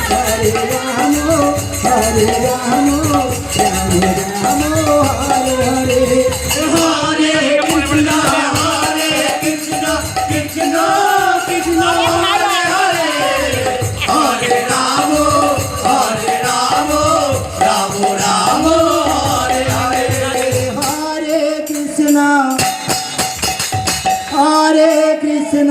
Hare Ram Hare Ram Ram Ram Hare Hare Hare Krishna Hare Krishna Krishna Krishna Hare Hare Hare Ram Hare Ram Ram Ram Hare Hare Hare Krishna Hare Krishna